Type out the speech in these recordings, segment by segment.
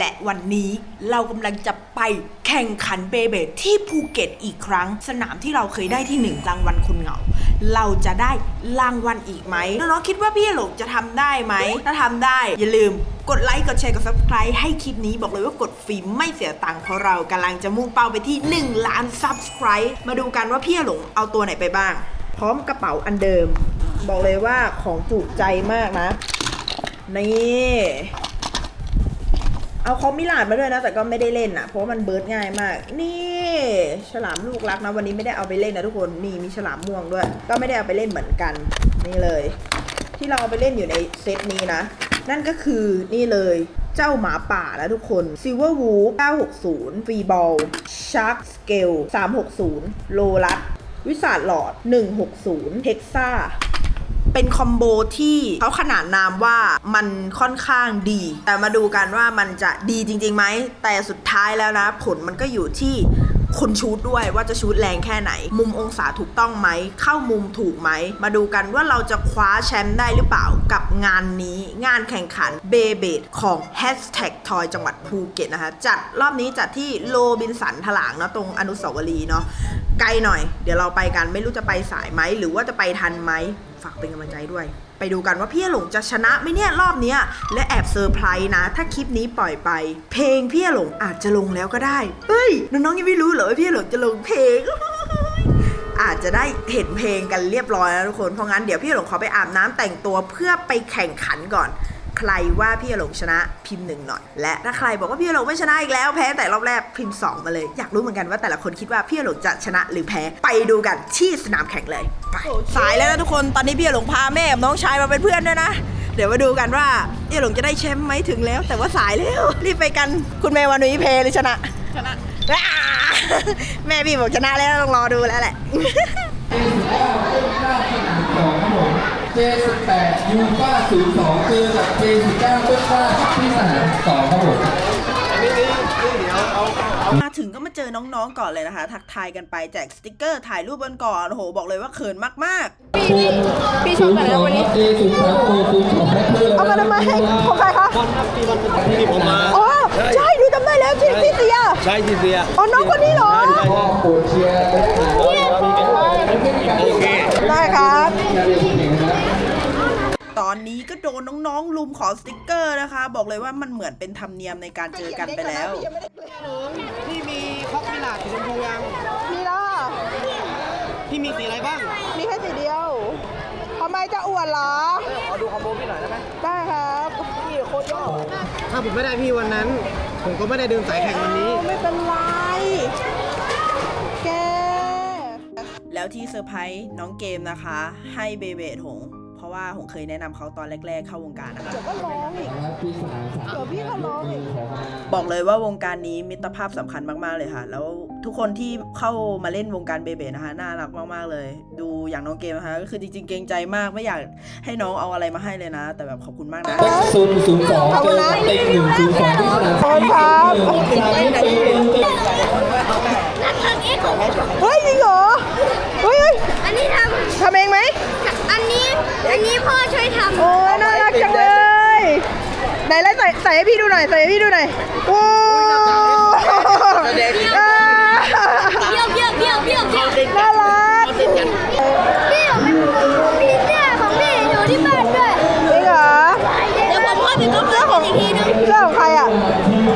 และวันนี้เรากำลังจะไปแข่งขันเบเบดที่ภูเก็ตอีกครั้ง สนามที่เราเคยได้ที่หนึ่งรางวัลคนเหงา เราจะได้รางวัลอีกไหมน้องๆคิดว่าพี่หลงจะทำได้ไหม ถ้าทำได้ อย่าลืมกดไลค์กดแชร์กด subscribe ให้คลิปนี้บอกเลยว่ากดฟรีไม่เสียตังค์เพราะเรากำลังจะมุ่งเป้าไปที่ 1 ล้าน subscribe มาดูกันว่าพี่หลงเอาตัวไหนไปบ้าง พร้อมกระเป๋าอันเดิม บอกเลยว่าของจุใจมากนะนี่ เอาคอมมิลาดมาด้วยนะ แต่ก็ไม่ได้เล่นอะ เพราะว่ามันเบิร์ดง่ายมาก นี่ฉลามลูกรักนะ วันนี้ไม่ได้เอาไปเล่นนะทุกคนนี่มีฉลามม่วงด้วย ก็ไม่ได้เอาไปเล่นเหมือนกัน นี่เลย ที่เราเอาไปเล่นอยู่ในเซตนี้นะ นั่นก็คือนี่เลยเจ้าหมาป่านะทุกคน Silver w o o 960 Free Ball Shark Scale 360 โลลัสวิสาดหลอด 160 Hexa เป็นคอมโบที่เขาขนานนามว่ามันค่อนข้างดี แต่มาดูกันว่ามันจะดีจริงๆไหม แต่สุดท้ายแล้วนะ ผลมันก็อยู่ที่คนชูดด้วยว่าจะชูดแรงแค่ไหน มุมองศาถูกต้องไหม เข้ามุมถูกไหม มาดูกันว่าเราจะคว้าแชมป์ได้หรือเปล่ากับงานนี้งานแข่งขันเบเบดของ Hashtag Toy จังหวัดภูเก็ตนะคะ จัดรอบนี้จัดที่โลบินสันถลางเนาะตรงอนุสาวรีย์เนาะไกลหน่อย เดี๋ยวเราไปกันไม่รู้จะไปสายไหม หรือว่าจะไปทันไหม ฝากเป็นกำลังใจด้วย ไปดูกันว่าพี่หลงจะชนะไหมเนี่ยรอบเนี้ยและแอบเซอร์ไพรส์นะ ถ้าคลิปนี้ปล่อยไป เพลงพี่หลงอาจจะลงแล้วก็ได้เฮ้ยน้องๆยังไม่รู้เหรอว่าพี่หลงจะลงเพลงอาจจะได้เห็นเพลงกันเรียบร้อยแล้วทุกคนเพราะงั้นเดี๋ยวพี่หลงขอไปอาบน้ำแต่งตัวเพื่อไปแข่งขันก่อน ใครว่าพี่หลงชนะพิมพ์หนึ่งหน่อย และถ้าใครบอกว่าพี่หลงไม่ชนะอีกแล้วแพ้แต่รอบแรกพิมพ์สองมาเลย อยากรู้เหมือนกันว่าแต่ละคนคิดว่าพี่หลงจะชนะหรือแพ้ไปดูกันที่สนามแข่งเลยไปสายแล้วนะทุกคนตอนนี้พี่หลงพาแม่กับน้องชายมาเป็นเพื่อนด้วยนะเดี๋ยวมาดูกันว่าพี่หลงจะได้แชมป์ไหมถึงแล้ว แต่ว่าสายแล้วรีบไปกันคุณแม่วานุยเพหรือชนะชนะแม่พี่บอกชนะแล้วต้องรอดูแล้วแหละ เจสิบแปดยูฟ่าศูนย์สองเจอกับเจสิบเก้าต้นฟ้าที่สนามสองครับผม มาถึงก็มาเจอน้องๆก่อนเลยนะคะ ทักทายกันไปแจกสติกเกอร์ถ่ายรูปกันก่อนโอ้โหบอกเลยว่าเขินมากพี่ชอบกันแล้ววันนี้ เจศูนย์สามโกศูนย์สองแม็กเตอร์ๆเอามาทำไมของใครคะที่ผมมา อ๋อ ใช่ดูจำได้แล้วที่ที่เสียใช่ที่เสียอ๋อ น้องคนนี้เหรอ พ่อโปรดเชียร์เป็นสนามโอเคได้ครับ อนนี้ก็โดนน้องๆลุมขอสติกเกอร์นะคะ บอกเลยว่ามันเหมือนเป็นธรรมเนียมในการเจอกันไปแล้ว พี่มีคอกมิลาดสีชมพูยัง มีล่ะพี่มีสีอะไรบ้าง มีแค่สีเดียวทำไมจะอวดเหรอ ขอดูคอมโบพี่หน่อยได้ไหมได้ครับถ้าผมไม่ได้พี่วันนั้น ผมก็ไม่ได้เดินสายแข่งวันนี้ ไม่เป็นไร แก แล้วที่เซอร์ไพรส์น้องเกมนะคะ ให้เบเบดหงเพราะว่าหงเคยแนะนำเขาตอนแรก ๆ เข้าวงการนะคะเดี๋ยวก็ร้องอีกที่สนามสามเดี๋ยวพี่ก็ร้องอีกของบอกเลยว่าวงการนี้มิตรภาพสำคัญมากๆเลยค่ะ แล้วทุกคนที่เข้ามาเล่นวงการเบเบนะคะน่ารักมากๆเลย ดูอย่างน้องเกมนะคะก็คือจริง ๆ เกรงใจมากไม่อยากให้น้องเอาอะไรมาให้เลยนะ แต่แบบขอบคุณมากนะศูนย์ศูนย์สองเจอกับติ๊กหนึ่งศูนย์สองที่สนามสี่ครับ เฮ้ยจริงเหรอเฮ้ยเฮ้ยอันนี้ททำเองไหมำ อันนี้ อันนี้พ่อช่วยทำโอ้ยน่ารักจังเลยไหนแล้วใส่ใส่ให้พี่ดูหน่อยใส่ให้พี่ดูหน่อยโอ้อ่า เบี้ยวเบี้ยวเบี้ยวเบี้ยวเบี้ยว น่ารัก พี่มันมีเสื้อของพี่อยู่ที่บ้านด้วย จริงเหรอ เดี๋ยวผมค่อยไปก๊อปปี้อีกทีนึง เสื้อของใครอะ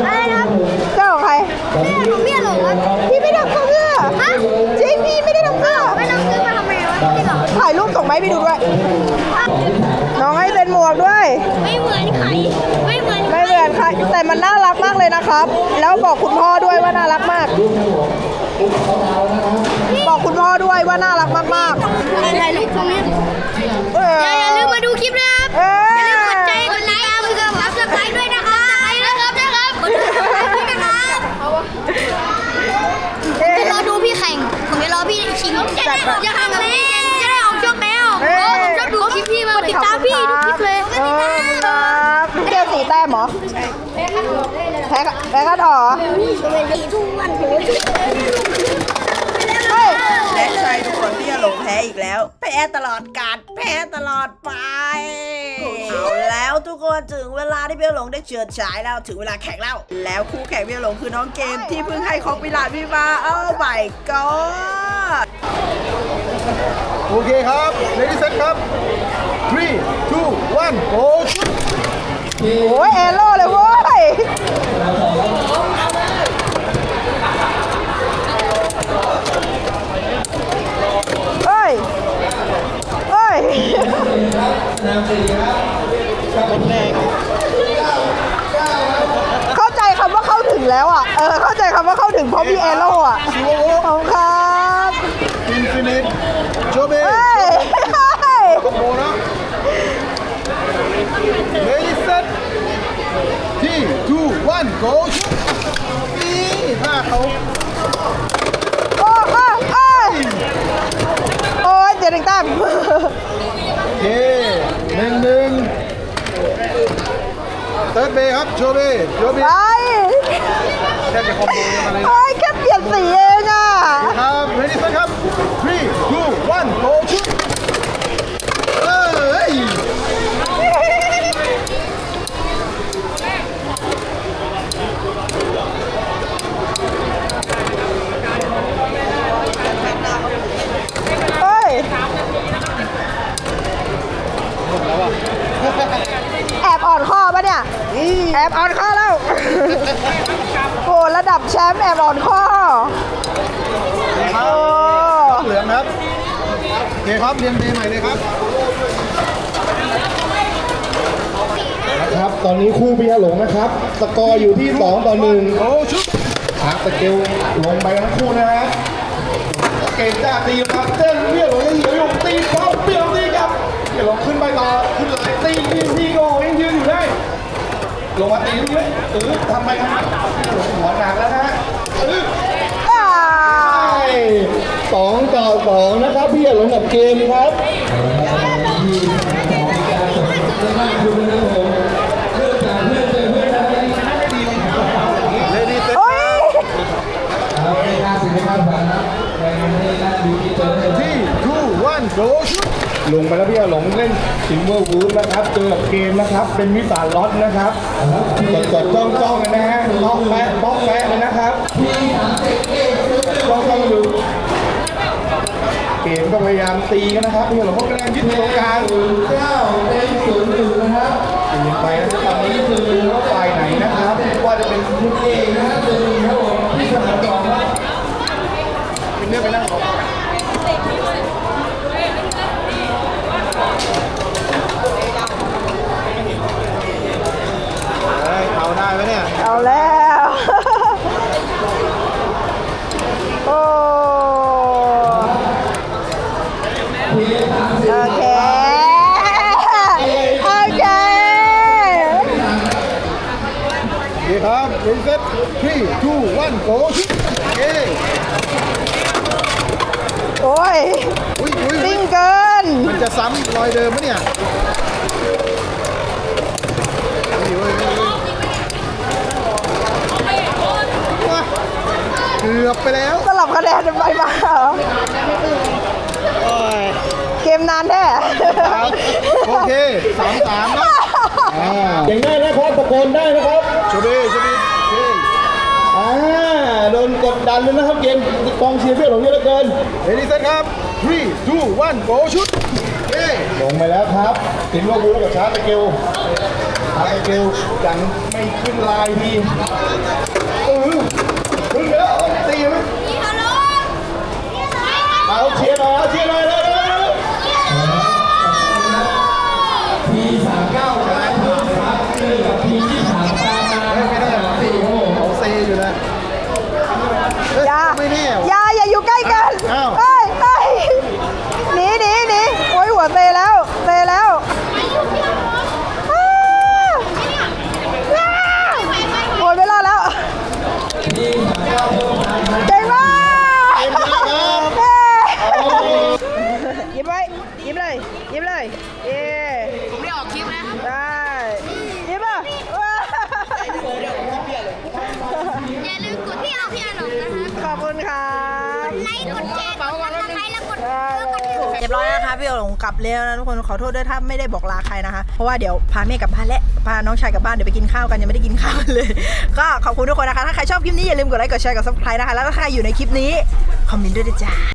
อะไรนะครับ เสื้อของใคร เสื้อของพี่หลงครับ พี่ไม่ทำเสื้อ ฮะ จริงพี่ไม่ได้ทำเสื้อ ไม่ต้องซื้อมาทำไมวะจริงเหรอ ถ่ายรูปส่งมา ให้พี่ดูด้วย น้องให้เซ็นหมวกด้วย ไม่เหมือนใครไม่เหมือนใครไม่เหมือนใครแต่มันน่ารักมากเลยนะครับ แล้วบอกคุณพ่อด้วยว่าน่ารักมาก บอกคุณพ่อด้วยว่าน่ารักมากอะไรลูกตรงนี้ๆเอออย่าอย่าลืมมาดูคลิปนะครับเอออย่าลืมกดใจกดไลค์กดซับสไครต์ด้วยนะครับไลค์นะครับนะครับกดซับสไครต์ด้วยนะครับเอ๊ะจะรอดูพี่แข่งผมจะรอพี่ชิงจะได้ แพ้กันแพ้กันเหรอทุกวันเฮ้ยและใช่ทุกคนที่จะลหลงแพ้อีกแล้ว แพ้ตลอดกาลแพ้ตลอดไปเอาแล้วทุกคนถึงเวลาที่พี่หลงได้เฉิดฉายแล้วถึงเวลาแข่งแล้ว แล้วคู่แข่งพี่หลงคือน้องเกมที่เพิ่งให้ของปิลาดพี่มาโอ้ my god โอเคครับ เลดี้เซตครับ three two one go โอ้ยแอโร่เลยเว้ยเฮ้ยเฮ้ยเข้าใจคำว่าเข้าถึงแล้วอะ เออ เข้าใจคำว่าเข้าถึงเพราะมีแอโร่อะขอบคุณครับอินฟินิตโจเบ้ เฮ้ยเฮ้ย คอมโบนะเลดี้เซต three two one go นี่ถ้าเขาโอ้โอ้โอ้ยโอ้ยเจ็ดหนึ่งแต้มโอเคหนึ่งหนึ่งเติร์ดเบย์ครับโจเบ้โจเบ้ไปแค่จะคอมโบกันมาเลยโอ้ยแค่เปลี่ยนสีเองอะ ครับเลดี้เซตครับ three two one go ชุดเอ้ย เฮ้ย แอบอ่อนข้อปะเนี่ย แอบอ่อนข้อแล้ว โอ้ระดับแช มป์แอบอ่อนข้อโอ้เหลืองครับโอเคครับเรียงเบย์ใหม่เลยครับนะครับ ตอนนี้คู่พี่หลงนะครับ สกอร์อยู่ที่ 2 ต่อ1โอ้ชุดหากสเกลลงไปทั้งคู่นะครับเกมจ้าตีครับเจ้นพี่หลงยังเหลืออยู่ตีเขาเปลี่ยนตีครับพี่หลงขึ้นไปต่อขึ้นไหลตีตีตีโอ้ยังยืนอยู่ได้ ลงมาตีตรงนี้เออทำไปครับพี่หลงหัวหนักแล้วนะฮะเอออ่าใช่สองต่อสองนะครับพี่หลงกับเกมครับเลดี้เซตโอ้ยที่ทูวันโกชุด ลงไปแล้วพี่หลงเล่นซิมเวอร์วูดนะครับ เจอกับเกมนะครับ เป็นวิสานล็อตนะครับกดกดจ้องจ้องกันนะฮะล็อกแปะบล็อกแปะเลยนะครับจ้องจ้องดูเกมก็พยายามตีกันนะครับพี่หลงก็พยายามยึดตรงกลางเก้าเต็มศูนย์หนึ่งนะครับเปลี่ยนไปนะครับตอนนี้คือดูว่าฝ่ายไหนนะครับ ว่าจะเป็นทีมเองนะครับจะมีครับผมที่สนามสองครับเป็นเรื่องไปนั่งของ เฮ้ยเอาได้ไหมเนี่ย เอาแล้ว โอ้ โอเค โอเค ดีค รับเลดี้เซตที่ทูวันโกชุดเอ้ยโอ้ยอุ้ยอุ้ยนิ่งเกิน มันจะซ้ำรอยเดิมปะเนี่ยอุ้ยอุ้ยอุ้ยว้าเกือบไปแล้วสลับคะแนนกันไปมาเหรอเกมนานแท้ครับโอเคสามสามแล้วอ่าอย่างได้นะครับตะโกนได้นะครับโชบีโชบีโอเคอ่าโดนกดดันเลยนะครับเกมกองเชียร์เพื่อนของเยอะเหลือเกินเลดี้เซตครับ 3 2 1 go ชุดเอ้ลงไปแล้วครับสิงห์โลบูกับชาร์ตะเกลชาร์ตะเกลยังไม่ขึ้นลายทีเออขึ้นไปแล้วเอาตีไหมเอาเชียร์หน่อยเอาเชียร์หน่อยเร็ว รียบร้อยแล้วนะคะพี่หลงกลับแล้วนะทุกคนขอโทษด้วยถ้าไม่ได้บอกลาใครนะคะ เพราะว่าเดี๋ยวพาแม่กลับบ้านและพาน้องชายกลับบ้านเดี๋ยวไปกินข้าวกันยังไม่ได้กินข้าวเลย ก็ขอบคุณทุกคนนะคะถ้าใครชอบคลิปนี้อย่าลืมกดไลค์กดแชร์กดซับสไครต์นะคะแล้วถ้าใครอยู่ในคลิปนี้คอมเมนต์ด้วยจ้า